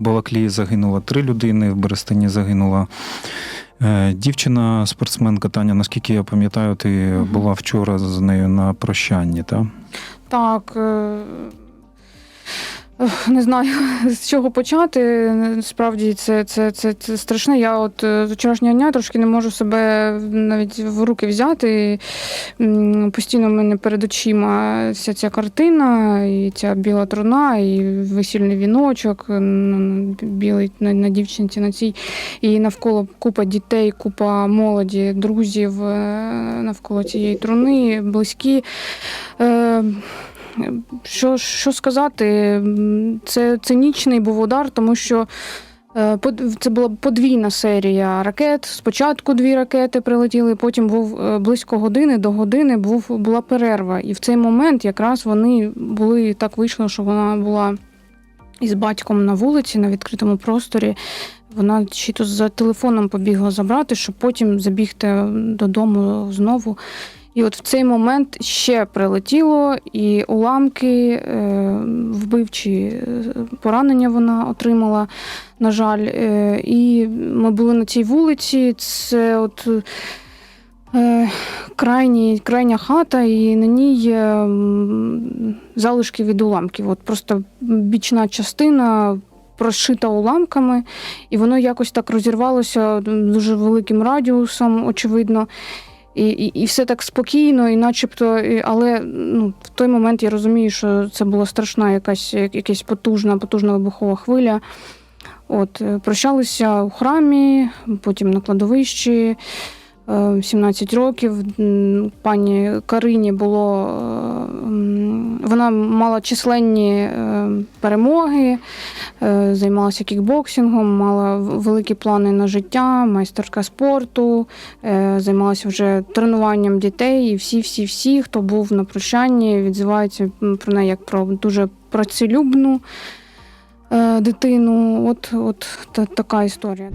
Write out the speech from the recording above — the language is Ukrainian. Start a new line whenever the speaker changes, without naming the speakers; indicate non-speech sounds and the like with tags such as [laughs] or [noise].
Балаклії загинуло три людини, в Берестині загинула е, дівчина, спортсменка Таня. Наскільки я пам'ятаю, ти була вчора з нею на прощанні, так?
Так. Е, Не знаю, [laughs] з чого почати. Справді це, це, це, це страшне. Я от е, з вчорашнього дня трошки не можу себе навіть в руки взяти. Постійно в мене перед очима вся ця картина, і ця біла труна, і весільний віночок білий на, на дівчинці на цій. І навколо купа дітей, купа молоді, друзів е, навколо цієї труни, близькі. Що, що сказати? Це цинічний був удар, тому що е, це була подвійна серія ракет. Спочатку дві ракети прилетіли, потім був е, близько години до години був, була перерва. І в цей момент якраз вони були так вийшло, що вона була із батьком на вулиці на відкритому просторі. Вона чи то за телефоном побігла забрати, щоб потім забігти додому знову. І от в цей момент ще прилетіло, і уламки, е, вбивчі е, поранення вона отримала, на жаль. Е, І ми були на цій вулиці. Це от крайні, крайня хата, і на ній залишки від уламків. От просто бічна частина. Прошита уламками, і воно якось так розірвалося дуже великим радіусом, очевидно. І, і, і все так спокійно, і начебто, і, але ну, в той момент я розумію, що це була страшна якась, якась потужна, потужна вибухова хвиля. От, е, прощалися у храмі, потім на кладовищі. Е, 17 років. Пані Карині було е, вона мала численні е, перемоги, е, займалася кікбоксингом, мала великі плани на життя, майстерка спорту, е, займалася вже тренуванням дітей. І всі, всі, всі, хто був на прощанні, відзиваються про неї як про дуже працелюбну е, дитину. От, от та, така історія.